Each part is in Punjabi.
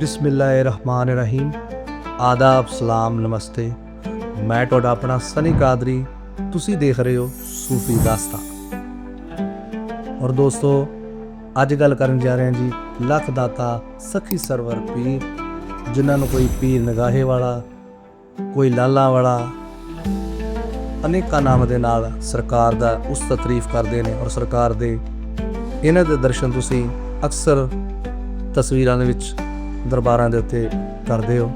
ਬਿਸਮਿਲ੍ਲਾਹਿਰਰਹਿਮਾਨਿਰਰਹੀਮ। ਆਦਾਬ, ਸਲਾਮ, ਨਮਸਤੇ। ਮੈਂ ਤੁਹਾਡਾ ਆਪਣਾ ਸਨੀ ਕਾਦਰੀ। ਤੁਸੀਂ ਦੇਖ ਰਹੇ ਹੋ ਸੂਫੀ ਦਾਸਤਾਂ ਔਰ ਦੋਸਤੋ, ਅੱਜ ਗੱਲ ਕਰਨ ਜਾ ਰਹੇ ਹਾਂ ਜੀ ਲੱਖ ਦਾਤਾ, ਸਖੀ ਸਰਵਰ ਪੀਰ, ਜਿਨ੍ਹਾਂ ਨੂੰ ਕੋਈ ਪੀਰ ਨਗਾਹੇ ਵਾਲਾ, ਕੋਈ ਲਾਲਾ ਵਾਲਾ, ਅਨੇਕਾਂ ਨਾਮ ਦੇ ਨਾਲ ਸਰਕਾਰ ਦਾ ਉਸ ਦਾ ਕਰਦੇ ਨੇ ਔਰ ਸਰਕਾਰ ਦੇ ਇਹਨਾਂ ਦੇ ਦਰਸ਼ਨ ਤੁਸੀਂ ਅਕਸਰ ਤਸਵੀਰਾਂ ਦੇ ਵਿੱਚ ਦਰਬਾਰਾਂ ਦੇ ਉੱਤੇ ਕਰਦੇ ਹੋ।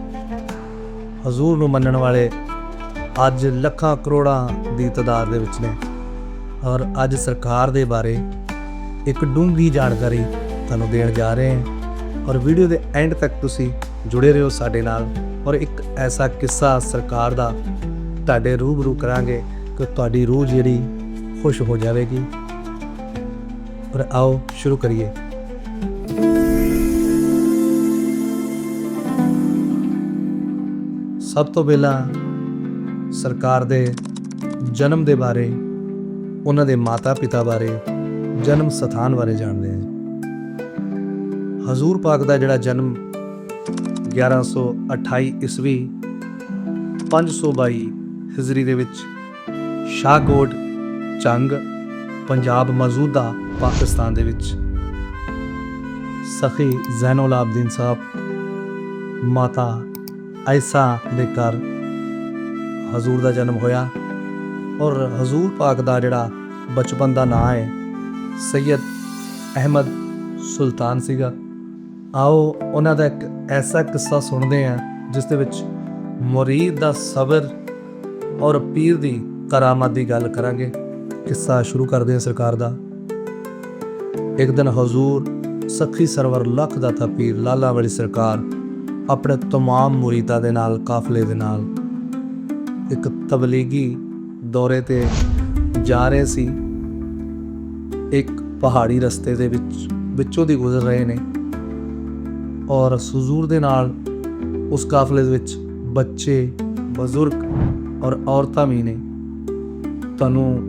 ਹਜ਼ੂਰ ਨੂੰ ਮੰਨਣ ਵਾਲੇ ਅੱਜ ਲੱਖਾਂ ਕਰੋੜਾਂ ਦੀ ਤਾਦਾਦ ਦੇ ਵਿੱਚ ਨੇ। ਔਰ ਅੱਜ ਸਰਕਾਰ ਦੇ ਬਾਰੇ ਇੱਕ ਡੂੰਘੀ ਜਾਣਕਾਰੀ ਤੁਹਾਨੂੰ ਦੇਣ ਜਾ ਰਹੇ ਹਾਂ। ਔਰ ਵੀਡੀਓ ਦੇ ਐਂਡ ਤੱਕ ਤੁਸੀਂ ਜੁੜੇ ਰਹੋ ਸਾਡੇ ਨਾਲ। ਔਰ ਇੱਕ ਐਸਾ ਕਿੱਸਾ ਸਰਕਾਰ ਦਾ ਤੁਹਾਡੇ ਰੂਬਰੂ ਕਰਾਂਗੇ ਕਿ ਤੁਹਾਡੀ ਰੂਹ ਜਿਹੜੀ ਖੁਸ਼ ਹੋ ਜਾਵੇਗੀ। ਔਰ ਆਓ ਸ਼ੁਰੂ ਕਰੀਏ। ਸਭ ਤੋਂ ਪਹਿਲਾਂ ਸਰਕਾਰ ਦੇ ਜਨਮ ਦੇ ਬਾਰੇ, ਉਹਨਾਂ ਦੇ ਮਾਤਾ-ਪਿਤਾ ਬਾਰੇ, ਜਨਮ ਸਥਾਨ ਬਾਰੇ ਜਾਣਦੇ ਹਾਂ। ਹਜ਼ੂਰ ਪਾਕ ਦਾ ਜਿਹੜਾ ਜਨਮ 1128 ਈਸਵੀ 522 ਹਿਜਰੀ ਦੇ ਵਿੱਚ ਸ਼ਾਹਕੋਟ ਚੰਗ ਪੰਜਾਬ ਮੌਜੂਦਾ ਪਾਕਿਸਤਾਨ ਦੇ ਵਿੱਚ ਸਖੀ ਜ਼ੈਨੁਲ ਆਬਦੀਨ ਸਾਹਿਬ ਮਾਤਾ ਐਸਾ ਦੇ ਘਰ ਹਜ਼ੂਰ ਦਾ ਜਨਮ ਹੋਇਆ ਔਰ ਹਜ਼ੂਰ ਪਾਕ ਦਾ ਜਿਹੜਾ ਬਚਪਨ ਦਾ ਨਾਂ ਹੈ ਸੈਦ ਅਹਿਮਦ ਸੁਲਤਾਨ ਸੀਗਾ। ਆਓ ਉਹਨਾਂ ਦਾ ਇੱਕ ਐਸਾ ਕਿੱਸਾ ਸੁਣਦੇ ਹਾਂ, ਜਿਸ ਦੇ ਵਿੱਚ ਮੁਰੀਦ ਦਾ ਸਬਰ ਔਰ ਪੀਰ ਦੀ ਕਰਾਮਾਤ ਦੀ ਗੱਲ ਕਰਾਂਗੇ। ਕਿੱਸਾ ਸ਼ੁਰੂ ਕਰਦੇ ਹਾਂ ਸਰਕਾਰ ਦਾ। ਇੱਕ ਦਿਨ ਹਜ਼ੂਰ ਸਖੀ ਸਰਵਰ ਲੱਖ ਦਾ ਥਾ ਪੀਰ, ਲਾਲਾ ਵਾਲੀ ਸਰਕਾਰ ਆਪਣੇ तमाम ਮੁਰੀਦਾਂ ਦੇ ਨਾਲ ਕਾਫਲੇ ਦੇ ਨਾਲ ਇੱਕ ਤਬਲੀਗੀ ਦੌਰੇ ਤੇ ਜਾ ਰਹੇ ਸੀ ਇੱਕ ਪਹਾੜੀ ਰਸਤੇ ਦੇ ਵਿੱਚ ਵਿੱਚੋਂ ਦੀ ਗੁਜ਼ਰ ਰਹੇ ਨੇ ਔਰ ਹਜ਼ੂਰ ਦੇ ਨਾਲ ਉਸ ਕਾਫਲੇ ਦੇ ਵਿੱਚ ਬੱਚੇ ਬਜ਼ੁਰਗ ਔਰ ਔਰਤਾਂ ਵੀ ਨੇ ਤੁਹਾਨੂੰ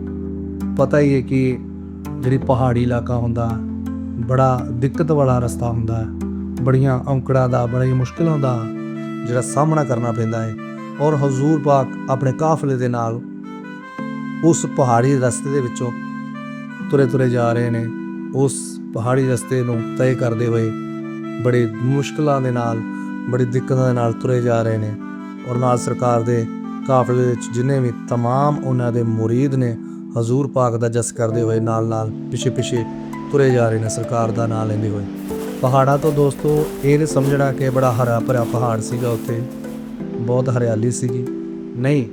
ਪਤਾ ਹੀ ਹੈ ਕਿ ਜਿਹੜੀ ਪਹਾੜੀ ਇਲਾਕਾ ਹੁੰਦਾ ਬੜਾ ਦਿੱਕਤ ਵਾਲਾ ਰਸਤਾ ਹੁੰਦਾ ਹੈ ਬੜੀਆਂ ਔਂਕੜਾਂ ਦਾ ਬੜਾ ਹੀ ਮੁਸ਼ਕਲਾਂ ਦਾ ਜਿਹੜਾ ਸਾਹਮਣਾ ਕਰਨਾ ਪੈਂਦਾ ਹੈ ਔਰ ਹਜ਼ੂਰ ਪਾਕ ਆਪਣੇ ਕਾਫਲੇ ਦੇ ਨਾਲ ਉਸ ਪਹਾੜੀ ਰਸਤੇ ਦੇ ਵਿੱਚੋਂ ਤੁਰੇ ਤੁਰੇ ਜਾ ਰਹੇ ਨੇ ਉਸ ਪਹਾੜੀ ਰਸਤੇ ਨੂੰ ਤੈਅ ਕਰਦੇ ਹੋਏ ਬੜੇ ਮੁਸ਼ਕਲਾਂ ਦੇ ਨਾਲ ਬੜੀ ਦਿੱਕਤਾਂ ਦੇ ਨਾਲ ਤੁਰੇ ਜਾ ਰਹੇ ਨੇ ਔਰ ਨਾਲ ਸਰਕਾਰ ਦੇ ਕਾਫਲੇ ਵਿੱਚ ਜਿੰਨੇ ਵੀ तमाम ਉਹਨਾਂ ਦੇ ਮੁਰੀਦ ਨੇ ਹਜ਼ੂਰ ਪਾਕ ਦਾ ਜਸ ਕਰਦੇ ਹੋਏ ਨਾਲ ਨਾਲ ਪਿਛੇ ਪਿਛੇ ਤੁਰੇ ਜਾ ਰਹੇ ਨੇ ਸਰਕਾਰ ਦਾ ਨਾਮ ਲੈਂਦੇ ਹੋਏ ਪਹਾੜਾਂ ਤੋਂ ਦੋਸਤੋ, ਇਹ ਨਹੀਂ ਸਮਝਣਾ ਕਿ ਬੜਾ ਹਰਾ ਭਰਾ ਪਹਾੜ ਸੀਗਾ ਉੱਥੇ। ਬਹੁਤ ਹਰਿਆਲੀ ਸੀਗੀ। ਨਹੀਂ,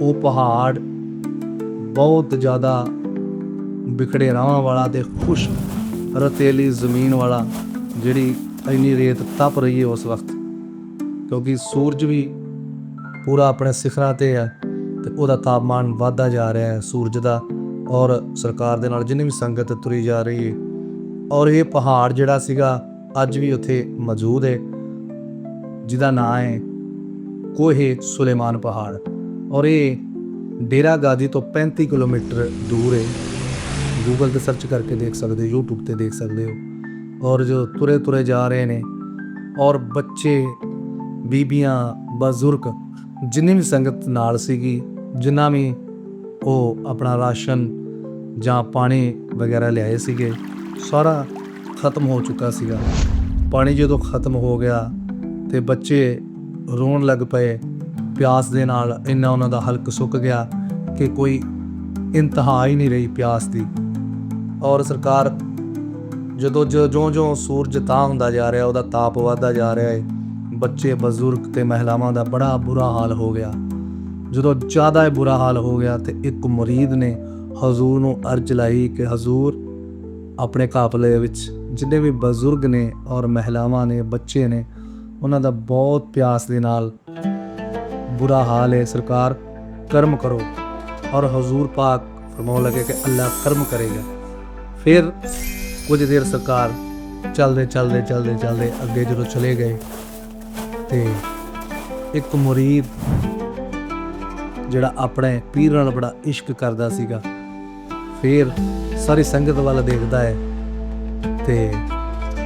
ਉਹ ਪਹਾੜ ਬਹੁਤ ਜ਼ਿਆਦਾ ਵਿਖੜੇ ਰਾਹਾਂ ਵਾਲਾ ਤੇ ਖੁਸ਼ ਰਤੇਲੀ ਜ਼ਮੀਨ ਵਾਲਾ ਜਿਹੜੀ ਇੰਨੀ ਰੇਤ ਤਪ ਰਹੀ ਹੈ ਉਸ ਵਕਤ। ਕਿਉਂਕਿ ਸੂਰਜ ਵੀ ਪੂਰਾ ਆਪਣੇ ਸਿਖਰਾਂ ਤੇ ਹੈ ਤੇ ਉਹਦਾ ਤਾਪਮਾਨ ਵਧਦਾ ਜਾ ਰਿਹਾ ਹੈ ਸੂਰਜ ਦਾ ਔਰ ਸਰਕਾਰ ਦੇ ਨਾਲ ਜਿੰਨੀ ਵੀ ਸੰਗਤ ਤੁਰੀ ਜਾ ਰਹੀ ਹੈ ਔਰ ਇਹ ਪਹਾੜ ਜਿਹੜਾ ਸੀਗਾ, ਅੱਜ ਵੀ ਉੱਥੇ ਮੌਜੂਦ ਹੈ ਜਿਹਦਾ ਨਾਂ ਹੈ ਕੋਹੇ ਸੁਲੇਮਾਨ ਪਹਾੜ। ਔਰ ਇਹ ਡੇਰਾ ਗਾਦੀ ਤੋਂ 35 ਕਿਲੋਮੀਟਰ ਦੂਰ ਹੈ ਗੂਗਲ ਤੇ ਸਰਚ ਕਰਕੇ ਦੇਖ ਸਕਦੇ ਹੋ, YouTube ਤੇ ਦੇਖ ਸਕਦੇ ਹੋ। ਔਰ ਜੋ ਤੁਰੇ ਤੁਰੇ ਜਾ ਰਹੇ ਨੇ, ਔਰ ਬੱਚੇ, ਬੀਬੀਆਂ, ਬਜ਼ੁਰਗ, ਜਿੰਨੀ ਵੀ ਸੰਗਤ ਨਾਲ ਸੀਗੀ, ਜਿੰਨਾ ਵੀ ਉਹ ਆਪਣਾ ਰਾਸ਼ਨ ਜਾਂ ਪਾਣੀ ਵਗੈਰਾ ਲਿਆਏ ਸੀਗੇ ਸਾਰਾ ਖਤਮ ਹੋ ਚੁੱਕਾ ਸੀਗਾ। ਪਾਣੀ ਜਦੋਂ ਖਤਮ ਹੋ ਗਿਆ ਤੇ ਬੱਚੇ ਰੋਣ ਲੱਗ ਪਏ, ਪਿਆਸ ਦੇ ਨਾਲ ਇੰਨਾ ਉਹਨਾਂ ਦਾ ਹਲਕ ਸੁੱਕ ਗਿਆ ਕਿ ਕੋਈ ਇੰਤਹਾ ਹੀ ਨਹੀਂ ਰਹੀ ਪਿਆਸ ਦੀ। ਔਰ ਸਰਕਾਰ ਜਦੋਂ ਜਿਉਂ ਜਿਉਂ ਸੂਰਜ ਤਾਂ ਹੁੰਦਾ ਜਾ ਰਿਹਾ, ਉਹਦਾ ਤਾਪ ਵਧਦਾ ਜਾ ਰਿਹਾ ਹੈ ਬੱਚੇ, ਬਜ਼ੁਰਗ ਤੇ ਮਹਿਲਾਵਾਂ ਦਾ ਬੜਾ ਬੁਰਾ ਹਾਲ ਹੋ ਗਿਆ। ਜਦੋਂ ਜ਼ਿਆਦਾ ਹੀ ਬੁਰਾ ਹਾਲ ਹੋ ਗਿਆ ਤੇ ਇੱਕ ਮੁਰੀਦ ਨੇ ਹਜ਼ੂਰ ਨੂੰ ਅਰਜ਼ ਲਾਈ ਕਿ ਹਜ਼ੂਰ ਆਪਣੇ ਕਾਫਲੇ ਵਿੱਚ ਜਿੰਨੇ ਵੀ ਬਜ਼ੁਰਗ ਨੇ ਔਰ ਮਹਿਲਾਵਾਂ ਨੇ, ਬੱਚੇ ਨੇ, ਉਹਨਾਂ ਦਾ ਬਹੁਤ ਪਿਆਸ ਦੇ ਨਾਲ ਬੁਰਾ ਹਾਲ ਹੈ। ਸਰਕਾਰ, ਕਰਮ ਕਰੋ ਔਰ ਹਜ਼ੂਰ ਪਾਕ ਫਰਮਾਉਣ ਲੱਗੇ ਕਿ ਅੱਲਾ ਕਰਮ ਕਰੇਗਾ। ਫਿਰ ਕੁਝ ਦੇਰ ਸਰਕਾਰ ਚੱਲਦੇ, ਚਲਦੇ ਚਲਦੇ ਚਲਦੇ ਅੱਗੇ ਜਦੋਂ ਚਲੇ ਗਏ ਤੇ ਇੱਕ ਮੁਰੀਦ ਜਿਹੜਾ ਆਪਣੇ ਪੀਰ ਨਾਲ ਬੜਾ ਇਸ਼ਕ ਕਰਦਾ ਸੀਗਾ ਫਿਰ ਸਾਰੀ ਸੰਗਤ ਵੱਲ ਦੇਖਦਾ ਹੈ ਤੇ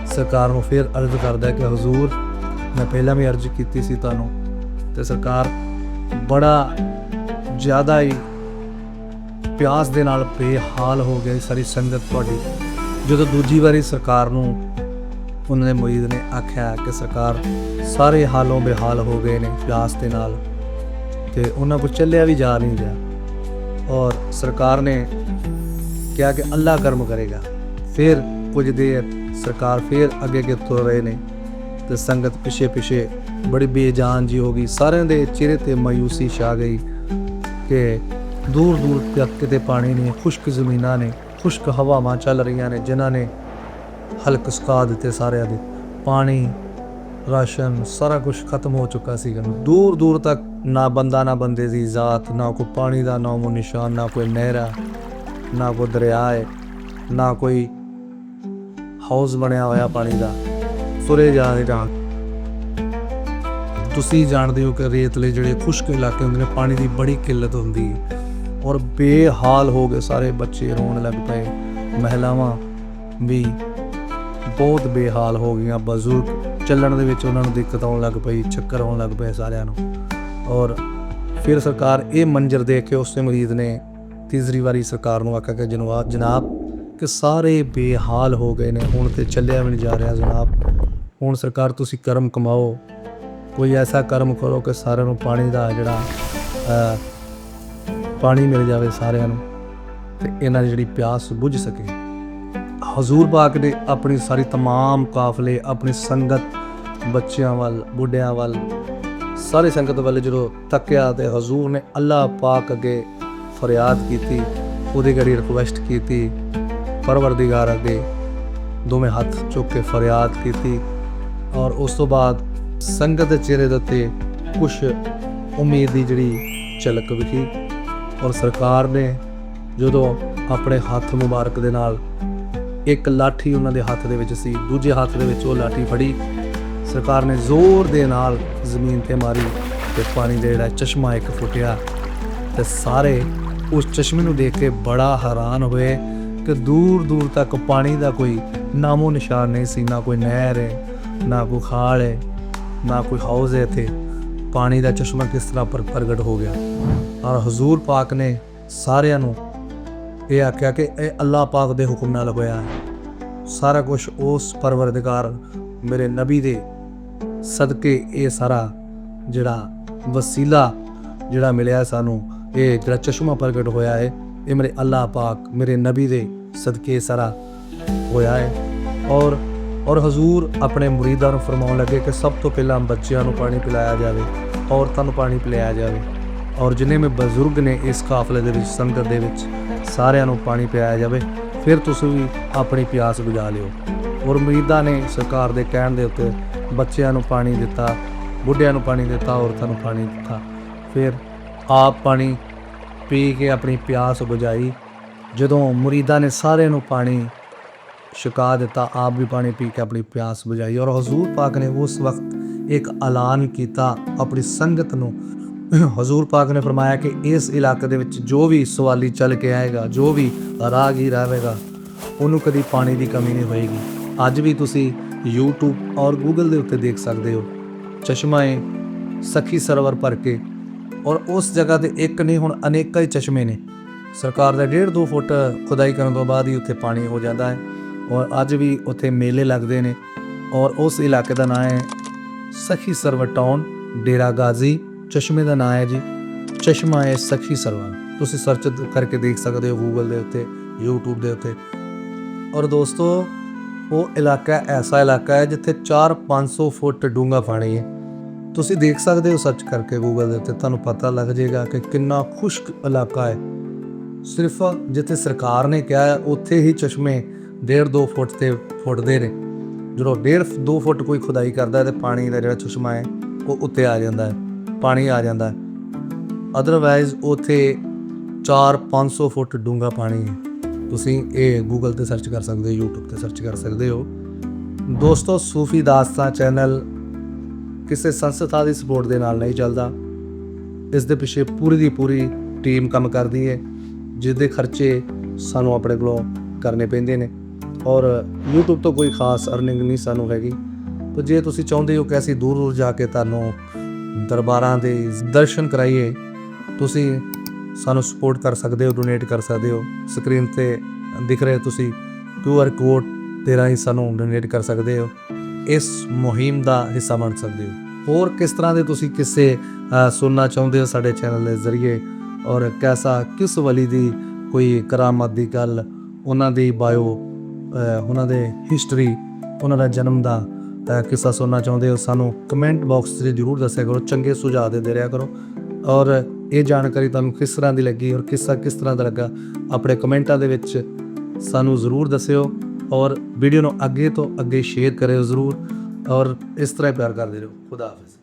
ਸਰਕਾਰ ਨੂੰ ਫਿਰ ਅਰਜ਼ ਕਰਦਾ ਹੈ ਕਿ ਹਜ਼ੂਰ, ਮੈਂ ਪਹਿਲਾਂ ਵੀ ਅਰਜ਼ ਕੀਤੀ ਸੀ ਤੁਹਾਨੂੰ, ਤੇ ਸਰਕਾਰ ਬੜਾ ਜ਼ਿਆਦਾ ਹੀ ਪਿਆਸ ਦੇ ਨਾਲ ਬੇਹਾਲ ਹੋ ਗਈ ਸਾਰੀ ਸੰਗਤ ਤੁਹਾਡੀ। ਜਦੋਂ ਦੂਜੀ ਵਾਰੀ ਸਰਕਾਰ ਨੂੰ ਉਹਨਾਂ ਦੇ ਮੁਰੀਦ ਨੇ ਆਖਿਆ ਕਿ ਸਰਕਾਰ ਸਾਰੇ ਹਾਲੋਂ ਬੇਹਾਲ ਹੋ ਗਏ ਨੇ ਪਿਆਸ ਦੇ ਨਾਲ ਤੇ ਉਹਨਾਂ ਕੋਲ ਚੱਲਿਆ ਵੀ ਜਾ ਨਹੀਂ ਰਿਹਾ ਔਰ ਸਰਕਾਰ ਨੇ ਕਿਹਾ ਕਿ ਅੱਲਾ ਕਰਮ ਕਰੇਗਾ। ਫਿਰ ਕੁਝ ਦੇਰ ਸਰਕਾਰ ਫਿਰ ਅੱਗੇ ਅੱਗੇ ਤੁਰ ਰਹੇ ਨੇ ਤੇ ਸੰਗਤ ਪਿਛੇ ਪਿਛੇ ਬੜੀ ਬੇਜਾਨ ਜੀ ਹੋ ਗਈ। ਸਾਰਿਆਂ ਦੇ ਚਿਹਰੇ ਤੇ ਮਾਯੂਸੀ ਛਾ ਗਈ ਕਿ ਦੂਰ ਦੂਰ ਤੱਕ ਕਿਤੇ ਪਾਣੀ ਨਹੀਂ, ਖੁਸ਼ਕ ਜ਼ਮੀਨਾਂ ਨੇ, ਖੁਸ਼ਕ ਹਵਾਵਾਂ ਚੱਲ ਰਹੀਆਂ ਨੇ, ਜਿਨ੍ਹਾਂ ਨੇ ਹਲਕ ਸੁਕਾ ਦਿੱਤੇ ਸਾਰਿਆਂ ਦੇ। ਪਾਣੀ, ਰਾਸ਼ਨ, ਸਾਰਾ ਕੁਝ ਖਤਮ ਹੋ ਚੁੱਕਾ ਸੀ ਦੂਰ ਦੂਰ ਤੱਕ ਨਾ ਬੰਦਾ, ਨਾ ਬੰਦੇ ਦੀ ਜ਼ਾਤ, ਨਾ ਕੋਈ ਪਾਣੀ ਦਾ ਨਾਮੋ ਨਿਸ਼ਾਨ, ਨਾ ਕੋਈ ਨਹਿਰਾ ਨਾ ਕੋਈ ਦਰਿਆ ਹੈ ਨਾ ਕੋਈ ਹਾਊਸ ਬਣਿਆ ਹੋਇਆ ਪਾਣੀ ਦਾ। ਸੁਰੇ ਜਾ ਰਹੇ ਜਾਂ ਤੁਸੀਂ ਜਾਣਦੇ ਹੋ ਕਿ ਰੇਤਲੇ ਜਿਹੜੇ ਖੁਸ਼ਕ ਇਲਾਕੇ ਹੁੰਦੇ ਨੇ, ਪਾਣੀ ਦੀ ਬੜੀ ਕਿੱਲਤ ਹੁੰਦੀ ਹੈ ਔਰ ਬੇਹਾਲ ਹੋ ਗਏ ਸਾਰੇ ਬੱਚੇ ਰੋਣ ਲੱਗ ਪਏ। ਮਹਿਲਾਵਾਂ ਵੀ ਬਹੁਤ ਬੇਹਾਲ ਹੋ ਗਈਆਂ। ਬਜ਼ੁਰਗ ਚੱਲਣ ਦੇ ਵਿੱਚ ਉਹਨਾਂ ਨੂੰ ਦਿੱਕਤ ਆਉਣ ਲੱਗ ਪਈ, ਚੱਕਰ ਆਉਣ ਲੱਗ ਪਏ ਸਾਰਿਆਂ ਨੂੰ। ਔਰ ਫਿਰ ਸਰਕਾਰ ਇਹ ਮੰਜ਼ਰ ਦੇਖ ਕੇ ਉਸੇ ਮਰੀਜ਼ ਨੇ ਤੀਸਰੀ ਵਾਰੀ ਸਰਕਾਰ ਨੂੰ ਆਖਿਆ ਕਿ ਜਨਾਬ ਜਨਾਬ ਕਿ ਸਾਰੇ ਬੇਹਾਲ ਹੋ ਗਏ ਨੇ ਹੁਣ ਤੇ ਚੱਲਿਆ ਵੀ ਨਹੀਂ ਜਾ ਰਿਹਾ ਜਨਾਬ ਹੁਣ ਸਰਕਾਰ ਤੁਸੀਂ ਕਰਮ ਕਮਾਓ ਕੋਈ ਐਸਾ ਕਰਮ ਕਰੋ ਕਿ ਸਾਰਿਆਂ ਨੂੰ ਪਾਣੀ ਦਾ ਜਿਹੜਾ ਅਹ, ਪਾਣੀ ਮਿਲ ਜਾਵੇ ਸਾਰਿਆਂ ਨੂੰ ਤੇ ਇਹਨਾਂ ਦੀ ਜਿਹੜੀ ਪਿਆਸ ਬੁਝ ਸਕੇ ਹਜ਼ੂਰ ਪਾਕ ਨੇ ਆਪਣੀ ਸਾਰੀ तमाम ਕਾਫਲੇ ਆਪਣੀ ਸੰਗਤ ਬੱਚਿਆਂ ਵੱਲ ਬੁੱਢਿਆਂ ਵੱਲ ਸਾਰੇ ਸੰਗਤ ਵੱਲ ਜਦੋਂ ਤੱਕਿਆ ਤੇ ਹਜ਼ੂਰ ਨੇ ਅੱਲਾਹ ਪਾਕ ਅੱਗੇ ਫਰਿਆਦ ਕੀਤੀ, ਉਹਦੇ ਘੜੀ ਰਿਕੁਐਸਟ ਕੀਤੀ, ਪਰਵਰਦੀਗਾਰ ਅੱਗੇ ਦੋਵੇਂ ਹੱਥ ਚੁੱਕ ਕੇ ਫਰਿਆਦ ਕੀਤੀ ਔਰ ਉਸ ਤੋਂ ਬਾਅਦ ਸੰਗਤ ਦੇ ਚਿਹਰੇ ਦੇ ਉੱਤੇ ਕੁਝ ਉਮੀਦ ਦੀ ਜਿਹੜੀ ਝਲਕ ਵਿਖੀ ਔਰ ਸਰਕਾਰ ਨੇ ਜਦੋਂ ਆਪਣੇ ਹੱਥ ਮੁਬਾਰਕ ਦੇ ਨਾਲ ਇੱਕ ਲਾਠੀ ਉਹਨਾਂ ਦੇ ਹੱਥ ਦੇ ਵਿੱਚ ਸੀ, ਦੂਜੇ ਹੱਥ ਦੇ ਵਿੱਚ ਉਹ ਲਾਠੀ ਫੜੀ, ਸਰਕਾਰ ਨੇ ਜ਼ੋਰ ਦੇ ਨਾਲ ਜ਼ਮੀਨ ਤੇ ਮਾਰੀ ਤੇ ਪਾਣੀ ਦਾ ਜਿਹੜਾ ਚਸ਼ਮਾ ਇੱਕ ਫੁੱਟਿਆ ਤੇ ਸਾਰੇ ਉਸ ਚਸ਼ਮੇ ਨੂੰ ਦੇਖ ਕੇ ਬੜਾ ਹੈਰਾਨ ਹੋਏ ਕਿ ਦੂਰ ਦੂਰ ਤੱਕ ਪਾਣੀ ਦਾ ਕੋਈ ਨਾਮੋ ਨਿਸ਼ਾਨ ਨਹੀਂ ਸੀ, ਨਾ ਕੋਈ ਨਹਿਰ ਹੈ, ਨਾ ਕੋਈ ਖਾਲ ਹੈ, ਨਾ ਕੋਈ ਹਾਊਸ ਹੈ ਇੱਥੇ। ਪਾਣੀ ਦਾ ਚਸ਼ਮਾ ਕਿਸ ਤਰ੍ਹਾਂ ਪਰ ਪ੍ਰਗਟ ਹੋ ਗਿਆ। ਔਰ ਹਜ਼ੂਰ ਪਾਕ ਨੇ ਸਾਰਿਆਂ ਨੂੰ ਇਹ ਆਖਿਆ ਕਿ ਇਹ ਅੱਲਾਹ ਪਾਕ ਦੇ ਹੁਕਮ ਨਾਲ ਹੋਇਆ ਹੈ। ਸਾਰਾ ਕੁਝ ਉਸ ਪਰਵਰਦਗਾਰ ਮੇਰੇ ਨਬੀ ਦੇ ਸਦਕੇ ਇਹ ਸਾਰਾ ਜਿਹੜਾ ਵਸੀਲਾ ਜਿਹੜਾ ਮਿਲਿਆ ਸਾਨੂੰ ਇਹ ਜਿਹੜਾ ਚਸ਼ਮਾ ਪ੍ਰਗਟ ਹੋਇਆ ਹੈ ਇਹ ਮੇਰੇ ਅੱਲਾਹ ਪਾਕ, ਮੇਰੇ ਨਬੀ ਦੇ ਸਦਕੇ ਸਾਰਾ ਹੋਇਆ ਹੈ ਔਰ ਔਰ ਹਜ਼ੂਰ ਆਪਣੇ ਮੁਰੀਦਾਂ ਨੂੰ ਫਰਮਾਉਣ ਲੱਗੇ ਕਿ ਸਭ ਤੋਂ ਪਹਿਲਾਂ ਬੱਚਿਆਂ ਨੂੰ ਪਾਣੀ ਪਿਲਾਇਆ ਜਾਵੇ, ਔਰਤਾਂ ਨੂੰ ਪਾਣੀ ਪਿਲਾਇਆ ਜਾਵੇ। ਔਰ ਜਿੰਨੇ ਵੀ ਬਜ਼ੁਰਗ ਨੇ ਇਸ ਕਾਫਲੇ ਦੇ ਵਿੱਚ, ਸੰਗਤ ਦੇ ਵਿੱਚ, ਸਾਰਿਆਂ ਨੂੰ ਪਾਣੀ ਪਿਲਾਇਆ ਜਾਵੇ, ਫਿਰ ਤੁਸੀਂ ਵੀ ਆਪਣੀ ਪਿਆਸ ਬੁਝਾ ਲਿਓ। ਔਰ ਮੁਰੀਦਾਂ ਨੇ ਸਰਕਾਰ ਦੇ ਕਹਿਣ ਦੇ ਉੱਤੇ ਬੱਚਿਆਂ ਨੂੰ ਪਾਣੀ ਦਿੱਤਾ, ਬੁੱਢਿਆਂ ਨੂੰ ਪਾਣੀ ਦਿੱਤਾ, ਔਰਤਾਂ ਨੂੰ ਪਾਣੀ ਦਿੱਤਾ। ਫਿਰ ਆਪ ਪਾਣੀ ਪੀ ਕੇ ਆਪਣੀ ਪਿਆਸ ਬੁਝਾਈ ਜਦੋਂ ਮੁਰੀਦਾਂ ਨੇ ਸਾਰਿਆਂ ਨੂੰ ਪਾਣੀ ਛਕਾ ਦਿੱਤਾ, ਆਪ ਵੀ ਪਾਣੀ ਪੀ ਕੇ ਆਪਣੀ ਪਿਆਸ ਬੁਝਾਈ ਔਰ ਹਜ਼ੂਰ ਪਾਕ ਨੇ ਉਸ ਵਕਤ ਇੱਕ ਐਲਾਨ ਕੀਤਾ ਆਪਣੀ ਸੰਗਤ ਨੂੰ। ਹਜ਼ੂਰ ਪਾਕ ਨੇ ਫਰਮਾਇਆ ਕਿ ਇਸ ਇਲਾਕੇ ਦੇ ਵਿੱਚ ਜੋ ਵੀ ਸਵਾਲੀ ਚੱਲ ਕੇ ਆਏਗਾ, ਜੋ ਵੀ ਰਾਹਗੀਰ ਆਵੇਗਾ ਉਹਨੂੰ ਕਦੀ ਪਾਣੀ ਦੀ ਕਮੀ ਨਹੀਂ ਹੋਏਗੀ। ਅੱਜ ਵੀ ਤੁਸੀਂ YouTube ਔਰ Google ਦੇ ਉੱਤੇ ਦੇਖ ਸਕਦੇ ਹੋ। ਚਸ਼ਮਾਏ ਹੈ ਸਖੀ ਸਰਵਰ ਭਰ ਕੇ ਔਰ ਉਸ ਜਗ੍ਹਾ ਤੇ ਇੱਕ ਨਹੀਂ, ਹੁਣ ਅਨੇਕਾਂ ਹੀ ਚਸ਼ਮੇ ਨੇ। ਸਰਕਾਰ ਦਾ 1.5 2 ਫੁੱਟ ਖੁਦਾਈ ਕਰਨ ਤੋਂ ਬਾਅਦ ਹੀ ਉੱਥੇ ਪਾਣੀ ਹੋ ਜਾਂਦਾ ਹੈ ਔਰ ਅੱਜ ਵੀ ਉੱਥੇ ਮੇਲੇ ਲੱਗਦੇ ਨੇ। ਔਰ ਉਸ ਇਲਾਕੇ ਦਾ ਨਾਮ ਹੈ ਸਖੀ ਸਰਵਰ ਟਾਊਨ, ਡੇਰਾ ਗਾਜ਼ੀ। ਚਸ਼ਮੇ ਦਾ ਨਾਮ ਹੈ ਜੀ, ਚਸ਼ਮਾ ਹੈ ਸਖੀ ਸਰਵਰ। ਤੁਸੀਂ ਸਰਚ ਕਰਕੇ ਦੇਖ ਸਕਦੇ ਹੋ ਗੂਗਲ ਦੇ ਉੱਤੇ, YouTube ਦੇ ਉੱਤੇ। ਔਰ ਦੋਸਤੋ, ਉਹ ਇਲਾਕਾ ਐਸਾ ਇਲਾਕਾ ਹੈ ਜਿੱਥੇ 4-500 ਫੁੱਟ ਡੂੰਘਾ ਪਾਣੀ ਹੈ। ਤੁਸੀਂ ਦੇਖ ਸਕਦੇ ਹੋ ਸਰਚ ਕਰਕੇ ਗੂਗਲ ਦੇ ਉੱਤੇ, ਤੁਹਾਨੂੰ ਪਤਾ ਲੱਗ ਜਾਏਗਾ ਕਿ ਕਿੰਨਾ ਖੁਸ਼ਕ ਇਲਾਕਾ ਹੈ। ਸਿਰਫ ਜਿੱਥੇ ਸਰਕਾਰ ਨੇ ਕਿਹਾ ਹੈ, ਉੱਥੇ ਹੀ ਚਸ਼ਮੇ 1.5-2 ਫੁੱਟ ਤੇ ਫੁੱਟਦੇ ਨੇ। ਜਦੋਂ 1.5 2 ਫੁੱਟ ਕੋਈ ਖੁਦਾਈ ਕਰਦਾ ਹੈ ਤੇ ਪਾਣੀ ਦਾ ਜਿਹੜਾ ਚਸ਼ਮਾ ਹੈ, ਉਹ ਉੱਤੇ ਆ ਜਾਂਦਾ ਹੈ, ਪਾਣੀ ਆ ਜਾਂਦਾ ਹੈ। ਅਦਰਵਾਈਜ਼ ਉੱਥੇ 4-500 ਫੁੱਟ ਡੂੰਘਾ ਪਾਣੀ ਹੈ। ਤੁਸੀਂ ਇਹ ਗੂਗਲ ਤੇ ਸਰਚ ਕਰ ਸਕਦੇ ਹੋ, YouTube ਤੇ ਸਰਚ ਕਰ ਸਕਦੇ ਹੋ। ਦੋਸਤੋ, ਸੂਫੀ ਦਾਸਤਾਂ ਚੈਨਲ ਕਿਸੇ ਸੰਸਥਾ ਦੀ ਸਪੋਰਟ ਦੇ ਨਾਲ ਨਹੀਂ ਚੱਲਦਾ। ਇਸ ਦੇ ਪਿੱਛੇ ਪੂਰੀ ਦੀ ਪੂਰੀ ਟੀਮ ਕੰਮ ਕਰਦੀ ਹੈ ਜਿਸ ਦੇ ਖਰਚੇ ਸਾਨੂੰ ਆਪਣੇ ਕੋਲੋਂ ਕਰਨੇ ਪੈਂਦੇ ਨੇ। ਔਰ YouTube ਤੋਂ ਕੋਈ ਖਾਸ ਅਰਨਿੰਗ ਨਹੀਂ ਸਾਨੂੰ ਹੈਗੀ। ਤਾਂ ਜੇ ਤੁਸੀਂ ਚਾਹੁੰਦੇ ਹੋ ਕਿ ਅਸੀਂ ਦੂਰ ਦੂਰ ਜਾ ਕੇ ਤੁਹਾਨੂੰ ਦਰਬਾਰਾਂ ਦੇ ਦਰਸ਼ਨ ਕਰਾਈਏ, ਤੁਸੀਂ ਸਾਨੂੰ ਸਪੋਰਟ ਕਰ ਸਕਦੇ ਹੋ ਡੋਨੇਟ ਕਰ ਸਕਦੇ ਹੋ। ਸਕਰੀਨ ਤੇ ਦਿਖ ਰਹੇ ਤੁਸੀਂ QR ਕੋਡ ਦੇ ਰਾਹੀਂ ਸਾਨੂੰ ਡੋਨੇਟ ਕਰ ਸਕਦੇ ਹੋ। ਇਸ ਮੁਹਿੰਮ ਦਾ ਹਿੱਸਾ ਬਣ ਸਕਦੇ ਹੋ। ਹੋਰ ਕਿਸ ਤਰ੍ਹਾਂ ਦੇ ਤੁਸੀਂ ਕਿਸੇ ਸੁਣਨਾ ਚਾਹੁੰਦੇ ਹੋ ਸਾਡੇ ਚੈਨਲ ਦੇ ਜ਼ਰੀਏ? ਔਰ ਕੈਸਾ, ਕਿਸ ਵਲੀ ਦੀ ਕੋਈ ਕਰਾਮਤ ਦੀ ਗੱਲ, ਉਹਨਾਂ ਦੀ ਬਾਇਓ ਉਹਨਾਂ ਦੇ ਹਿਸਟਰੀ, ਉਹਨਾਂ ਦਾ ਜਨਮ ਦਾ ਕਿੱਸਾ ਸੁਣਨਾ ਚਾਹੁੰਦੇ ਹੋ? ਸਾਨੂੰ ਕਮੈਂਟ ਬਾਕਸ 'ਚ ਜ਼ਰੂਰ ਦੱਸਿਆ ਕਰੋ, ਚੰਗੇ ਸੁਝਾਅ ਦੇ ਦੇ ਰਿਹਾ ਕਰੋ। ਔਰ ਇਹ ਜਾਣਕਾਰੀ ਤੁਹਾਨੂੰ ਕਿਸ ਤਰ੍ਹਾਂ ਦੀ ਲੱਗੀ, ਔਰ ਕਿੱਸਾ ਕਿਸ ਤਰ੍ਹਾਂ ਦਾ ਲੱਗਾ, ਆਪਣੇ ਕਮੈਂਟਾਂ ਦੇ ਵਿੱਚ ਸਾਨੂੰ ਜ਼ਰੂਰ ਦੱਸਿਓ। ਔਰ ਵੀਡੀਓ ਨੂੰ ਅੱਗੇ ਤੋਂ ਅੱਗੇ ਸ਼ੇਅਰ ਕਰਿਓ ਜ਼ਰੂਰ ਔਰ ਇਸ ਤਰ੍ਹਾਂ ਹੀ ਪਿਆਰ ਕਰਦੇ ਰਹੋ। ਖੁਦਾ ਹਾਫਿਜ਼।